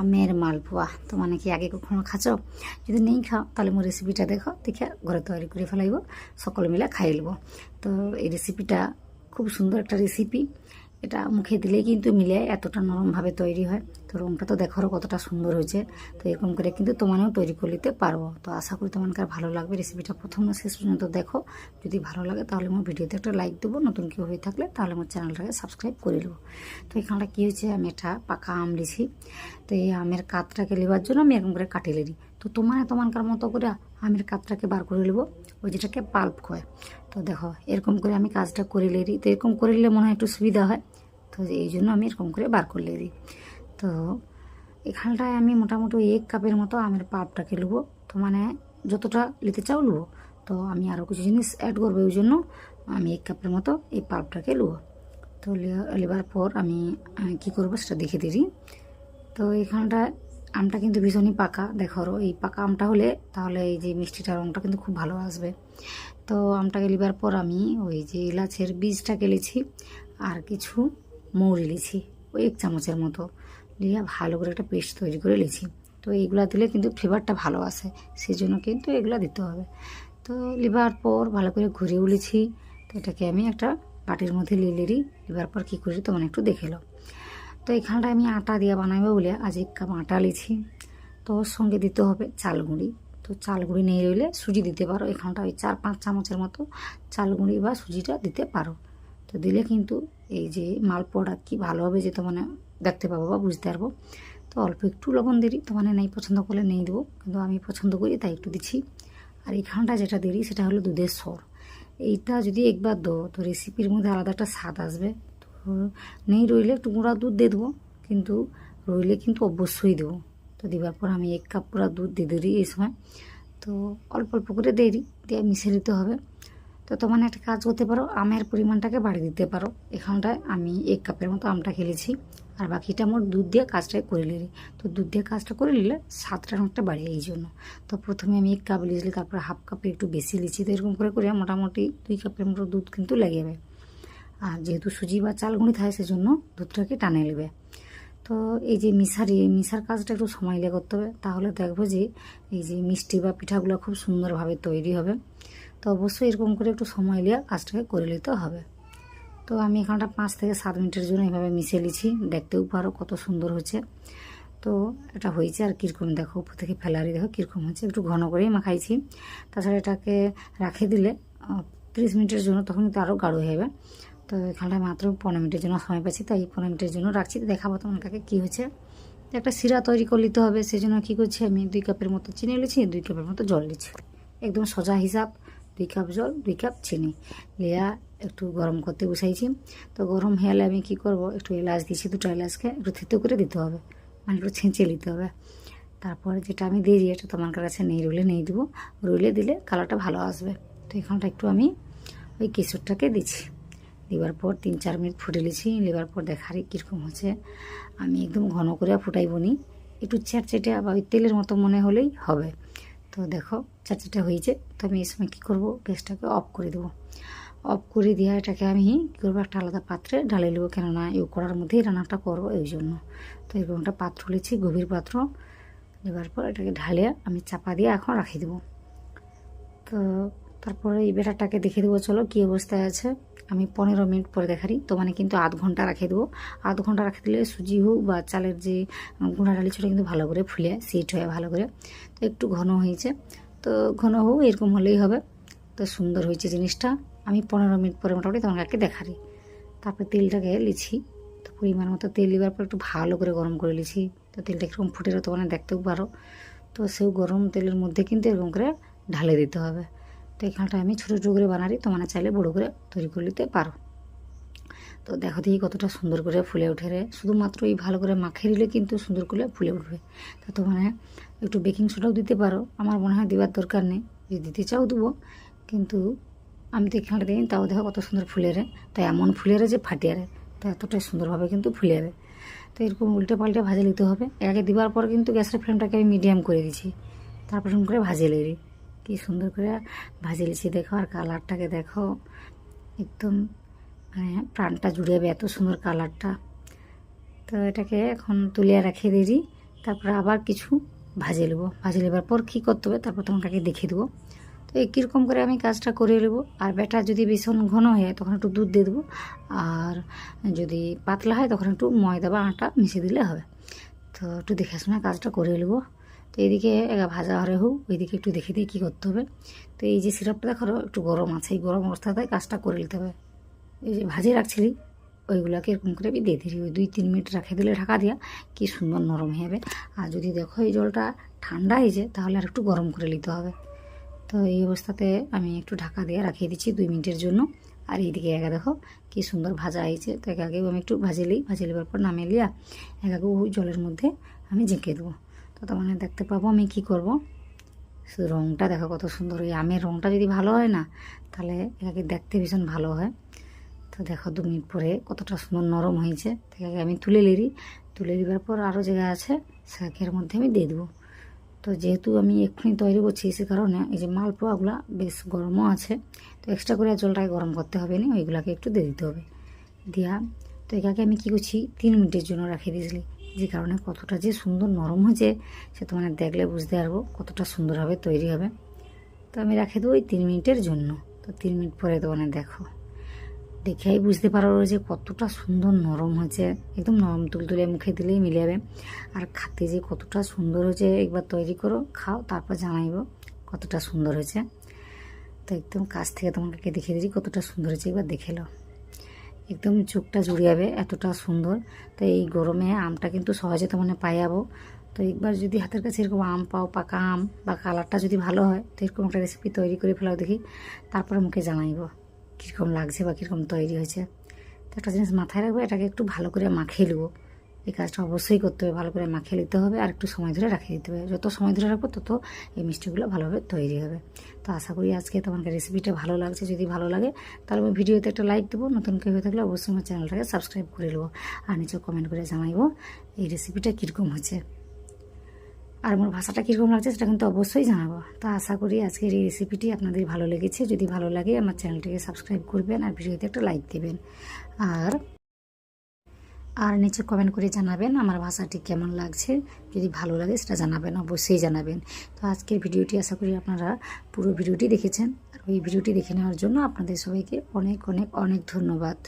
আমের মালপোয়া। তো মানে কি আগে কখনো খাচ্ছ যদি নেই খাও, তাহলে মো রেসিপিটা দেখো, দেখে ঘরে তৈরি করে ফেলাইব, সকল মিলে খাইলব তো এই রেসিপিটা খুব সুন্দর একটা রেসিপি এটা মুখে দিলেই কিন্তু মিলে, এতটা নরমভাবে তৈরি হয়। তো রংটা তো দেখারও কতটা সুন্দর হয়েছে। তো এরকম করে কিন্তু তোমানেও তৈরি করে নিতে পারব। তো আশা করি তোমাদের ভালো লাগবে রেসিপিটা প্রথম শেষ পর্যন্ত দেখো। যদি ভালো লাগে তাহলে আমার ভিডিওতে একটা লাইক দেবো। নতুন কেউ হয়ে থাকলে তাহলে আমার চ্যানেলটাকে সাবস্ক্রাইব করে নেব। তো এখানটা কী হয়েছে? আমি এটা পাকা আম লিছি তো এই আমের কাতটাকে নেবার জন্য আমি এরকম করে কাটিয়ে নিই তো তোমার তোমানকার মতো করে আমের কাতটাকে বার করে নেব, ওই যেটাকে পাল্প কয়। তো দেখো, এরকম করে আমি কাজটা করে লেরি তো এরকম করে নিলে মনে হয় একটু সুবিধা হয়। তো এই জন্য আমি এরকম করে বার করলে দিই। তো এখানটায় আমি মোটামুটি এক কাপের মতো আমের পাপটাকে নেব। তো মানে যতটা নিতে চাও নেব। তো আমি আরও কিছু জিনিস অ্যাড করব, ওই জন্য আমি এক কাপের মতো এই পাপটাকে নেব। তো নেবার পর আমি কী করব সেটা দেখে দিই। তো এখানটায় আমটা কিন্তু ভীষণই পাকা, দেখো এই পাকা আমটা হলে তাহলে এই যে মিষ্টিটার রঙটা কিন্তু খুব ভালো আসবে। তো আমটাকে লিবার পর আমি ওই যে এলাচের বীজটাকে লিছি আর কিছু মৌরি লিছি, ওই এক চামচের মতো। লিয়ে ভালো করে একটা পেস্ট তৈরি করে লিছি। তো এইগুলা দিলে কিন্তু ফ্লেভারটা ভালো আসে সেই জন্য কিন্তু এগুলো দিতে হবে। তো লিবার পর ভালো করে ঘুরে উলেছি তো এটাকে আমি একটা বাটির মধ্যে লিয়ে লিরি লিবার পর কী করি, তোমার একটু দেখে লো তো এখানটায় আমি আটা দিয়ে বানাবো বলে আজ এক কাপ আটা লিছি। তো ওর সঙ্গে দিতে হবে চাল গুঁড়ি। তো চাল গুঁড়ি নেই রইলে সুজি দিতে পারো। এখানটা ওই চার পাঁচ চামচের মতো চাল গুঁড়ি বা সুজিটা দিতে পারো। তো দিলে কিন্তু এই যে মালপোয়াটা কি ভালো হবে যে মানে দেখতে পাবো বা বুঝতে পারব। তো অল্প একটু লবণ দিই তো মানে নেই পছন্দ করলে নেই দেবো। কিন্তু আমি পছন্দ করি, তাই একটু দিচ্ছি আর এখানটা যেটা দিই সেটা হলো দুধের সর। এইটা যদি একবার দো, তো রেসিপির মধ্যে আলাদা একটা স্বাদ আসবে। নেই রইলে একটু গুঁড়া দুধ দিয়ে দেবো, কিন্তু রইলে কিন্তু অবশ্যই দেবো। তো দেওয়ার পর আমি এক কাপ পুরা দুধ দিয়ে দিই এই সময়। তো অল্প অল্প করে দিই, দিয়ে মিশিয়ে দিতে হবে। তো তোমার একটা কাজ করতে পারো, আমের পরিমাণটাকে বাড়িয়ে দিতে পারো। এখানটায় আমি এক কাপের মতো আমটা খেলেছি, আর বাকিটা আমার দুধ দিয়ে কাজটাই করে নিলি তো দুধ দিয়ে কাজটা করে নিলে স্বাদটা অনেকটা বাড়ে এই জন্য। তো প্রথমে আমি এক কাপ লিয়েছি তারপরে হাফ কাপে একটু বেশি লিছি তো এরকম করে করে মোটামুটি দুই কাপের মতো দুধ কিন্তু লেগে যাবে। আর যেহেতু সুজি বা চাল গুঁড়ি থাকে, সেজন্য দুধটাকে টানে নেবে। তো এই যে মিশারি, এই মিশার কাজটা একটু সময় লেগে করতে হবে। তাহলে দেখব যে এই যে মিষ্টি বা পিঠাগুলো খুব সুন্দরভাবে তৈরি হবে। তো অবশ্যই এরকম করে একটু সময় নিয়ে কাজটাকে করে নিতে হবে। তো আমি এখানটা পাঁচ থেকে সাত মিনিটের জন্য এভাবে মিশিয়ে নিচ্ছি। দেখতেও পারো কত সুন্দর হচ্ছে। তো এটা হয়েছে আর কীরকম, দেখো, উপর থেকে ফেলারি, দেখো, কীরকম হচ্ছে। একটু ঘন করেই মাখাইছি। তাছাড়া এটাকে রাখে দিলে তিরিশ মিনিটের জন্য তখন কিন্তু আরও গাঢ় হয়ে যাবে। তো এখানটায় মাত্র পনেরো মিনিটের জন্য সময় পাচ্ছি তাই পনেরো মিনিটের জন্য রাখছি। তো দেখাবো তোমার কাকে কী হচ্ছে তো একটা শিরা তৈরি করে নিতে হবে সেই জন্য কী করছি আমি, দুই কাপের মতো চিনি নিয়েছি দুই কাপের মতো জল নিচ্ছি একদম সোজা হিসাব, দুই কাপ জল, দুই কাপ চিনি। লিয়া একটু গরম করতে বসাইছি। তো গরম হয়ে গেলে আমি কী করব, একটু এলাচ দিয়েছি, দুটো এলাচকে একটু থেতো করে দিতে হবে মানে একটু ছেঁচে নিতে হবে। তারপরে যেটা আমি দিয়ে দিই, এটা তোমার কাছে নেই রইলে নেই দেবো। রইলে দিলে কালারটা ভালো আসবে। তো এখানটা একটু আমি ওই কেশরটাকে দিচ্ছি। দেওয়ার পর তিন চার মিনিট ফুটে নিয়েছি নেবার পর দেখারি কীরকম হচ্ছে। আমি একদম ঘন করে ফুটাইব নি একটু চ্যাটচেটে বা ওই তেলের মতো মনে হলেই হবে। তো দেখো চ্যাটচেটে হয়েছে। তো আমি এই সময় কী করব? গ্যাসটাকে অফ করে দেবো। অফ করে দিয়ে এটাকে আমি কী করব? একটা আলাদা পাত্রে ঢালে নেব কেননা এই করার মধ্যেই রান্নাটা করব এই জন্য। তো এরকম একটা পাত্র নিয়েছি, গভীর পাত্র। দেওয়ার পর এটাকে ঢালে আমি চাপা দিয়ে এখন রাখি দেবো। তো তারপরে এই বেটারটাকে দেখে দেবো, চলো কী অবস্থায় আছে। আমি পনেরো মিনিট পরে দেখারি। তো মানে কিন্তু আধ ঘণ্টা রাখে দেবো। আধ ঘণ্টা রাখে দিলে সুজি হোক বা চালের যে গুঁড়া ডালি ছোটো কিন্তু ভালো করে ফুলে, সেট হয় ভালো করে। তো একটু ঘন হয়েছে। তো ঘন হোক, এরকম হলেই হবে। তো সুন্দর হয়েছে জিনিসটা। আমি পনেরো মিনিট পরে মোটামুটি তোমাকে দেখারি। তারপরে তেলটাকে লিছি। তো পরিমাণ মতো তেল দেওয়ার পর একটু ভালো করে গরম করে লিছি। তো তেলটা কীরকম ফুটে তো মানে দেখতেও পারো। তো সেও গরম তেলের মধ্যে কিন্তু এরকম করে ঢালে দিতে হবে। তো এই এখানটা আমি ছোটো ছোটো করে বানারি, তোমরা চাইলে বড়ো করে তৈরি করে নিতে পারো। তো দেখো দেখি কতটা সুন্দর করে ফুলে উঠে রে। শুধুমাত্র এই ভালো করে মাখে দিলে কিন্তু সুন্দর করে ফুলে উঠবে। তা তোমরা একটু বেকিং সোডাও দিতে পারো। আমার মনে হয় দেওয়ার দরকার নেই। যদি দিতে চাও দেবো। কিন্তু আমি তো এখানটা দিই তাও দেখো কত সুন্দর ফুলে রে। তো এমন ফুলে রে যে ফাটিয়ে রে। তো এতটাই সুন্দরভাবে কিন্তু ফুলে রে। তো এরকম উল্টে পাল্টে ভাজে নিতে হবে। আগে দেওয়ার পর কিন্তু গ্যাসের ফ্লেমটাকে আমি মিডিয়াম করে দিয়েছি। তারপর করে ভাজে লেরি কি সুন্দর করে ভাজে লিছি দেখো, আর কালারটাকে দেখো। একদম মানে প্রাণটা জুড়ে যাবে এত সুন্দর কালারটা। তো এটাকে এখন তুলিয়ে রাখিয়ে দিই, তারপরে আবার কিছু ভাজে নেব। ভাজে নেবার পর কী করতে হবে, তারপর তোমাকে দেখিয়ে দেবো। তো কীরকম করে আমি কাজটা করে নেব, আর ব্যাটা যদি ভীষণ ঘন হয়, তখন একটু দুধ দিয়ে দেবো। আর যদি পাতলা হয়, তখন একটু ময়দা বা আটা মিশিয়ে দিলে হবে। তো একটু দেখে শুনে কাজটা করে নেব। তো এইদিকে এগা ভাজা হরে হোক, ওইদিকে একটু দেখে দিয়ে কী করতে হবে। তো এই যে সিরাপটা দেখো একটু গরম আছে, এই গরম অবস্থাতে কাজটা করে নিতে হবে। এই যে ভাজিয়ে রাখছিলি, ওইগুলোকে এরকম করে আমি দিয়ে দিই ওই দুই তিন মিনিট রাখে দিলে ঢাকা দিয়া, কি সুন্দর নরম হয়ে যাবে। আর যদি দেখো এই জলটা ঠান্ডা হয়েছে তাহলে আর একটু গরম করে নিতে হবে। তো এই অবস্থাতে আমি একটু ঢাকা দিয়ে রাখিয়ে দিচ্ছি দুই মিনিটের জন্য। আর এইদিকে একা দেখো, কি সুন্দর ভাজা হয়েছে। তো একাকেও আমি একটু ভাজে লিই ভাজে নেবার পর নামিয়ে লিয়া একাকেও জলের মধ্যে আমি ঝেঁকে দেবো। তো তোমার দেখতে পাবো আমি কি করব। শুধু রঙটা দেখো কত সুন্দর। ওই আমের রঙটা যদি ভালো হয় না, তাহলে এটাকে দেখতে ভীষণ ভালো হয়। তো দেখো দু মিনিট পরে কতটা সুন্দর নরম হয়েছে। এটাকে আমি তুলে লিরি তুলে নেবার পর আরও জায়গা আছে এর মধ্যে আমি দিয়ে দেবো। তো যেহেতু আমি এক্ষুনি তৈরি করছি সে কারণে এই যে মালপোয়াগুলো বেশ গরমও আছে, তো এক্সট্রা করে জলটাকে গরম করতে হবে না, ওইগুলোকে একটু দিয়ে দিতে হবে। দিয়া, তো এটাকে আমি কী করছি, তিন মিনিটের জন্য রাখিয়ে দিয়েছিলি যে কারণে কতটা যে সুন্দর নরম হয়েছে, সে তোমার দেখলে বুঝতে পারব কতটা সুন্দরভাবে তৈরি হবে। তো আমি রাখে দেবো ওই তিন মিনিটের জন্য। তো তিন মিনিট পরে তোমার দেখো। দেখেই বুঝতে পারো যে কতটা সুন্দর নরম হয়েছে। একদম নরম তুলতুলে মুখে দিলেই মিলে যাবে। আর খাতে যে কতটা সুন্দর হয়েছে, একবার তৈরি করো, খাও, তারপর জানাইব কতটা সুন্দর হয়েছে। তো একদম কাছ থেকে তোমাকে দেখিয়ে দিচ্ছি কতটা সুন্দর হয়েছে, একবার দেখে নাও। একদম চোখটা জুড়ে যাবে এতটা সুন্দর। তো এই গরমে আমটা কিন্তু সহজে তো মানে পাই যাব তো একবার যদি হাতের কাছে এরকম আম পাও, পাকা আম বা কালারটা যদি ভালো হয়, তো এরকম একটা রেসিপি তৈরি করে ফেলাও দেখি, তারপরে মুখে জানাইব কীরকম লাগছে বা কীরকম তৈরি হয়েছে। তো একটা জিনিস মাথায় রাখব, এটাকে একটু ভালো করে মাখিয়ে নেব। এই কাজটা অবশ্যই করতে হবে, ভালো করে মাখিয়ে নিতে হবে আর একটু সময় ধরে রাখিয়ে দিতে হবে। যত সময় ধরে রাখব তত এই মিষ্টিগুলো ভালোভাবে তৈরি হবে। তো আশা করি আজকে তোমাকে রেসিপিটা ভালো লাগছে। যদি ভালো লাগে, তাহলে আমি ভিডিওতে একটা লাইক দেবো। নতুন কেউ হয়ে থাকলে অবশ্যই আমার চ্যানেলটাকে সাবস্ক্রাইব করে নেব। আর নিচে কমেন্ট করে জানাইবো এই রেসিপিটা কীরকম হচ্ছে আর আমার ভাষাটা কীরকম লাগছে সেটা কিন্তু অবশ্যই জানাব। তো আশা করি আজকের এই রেসিপিটি আপনাদের ভালো লেগেছে। যদি ভালো লাগে, আমার চ্যানেলটিকে সাবস্ক্রাইব করবেন আর ভিডিওতে একটা লাইক দেবেন। আর আর নিচে কমেন্ট করে জানাবেন আমার ভাষাটি কেমন লাগছে। যদি ভালো লাগে সেটা জানাবেন, অবশ্যই জানাবেন। তো আজকের ভিডিওটি আশা করি আপনারা পুরো ভিডিওটি দেখেছেন। আর ওই ভিডিওটি দেখে নেওয়ার জন্য আপনাদের সবাইকে অনেক অনেক অনেক ধন্যবাদ।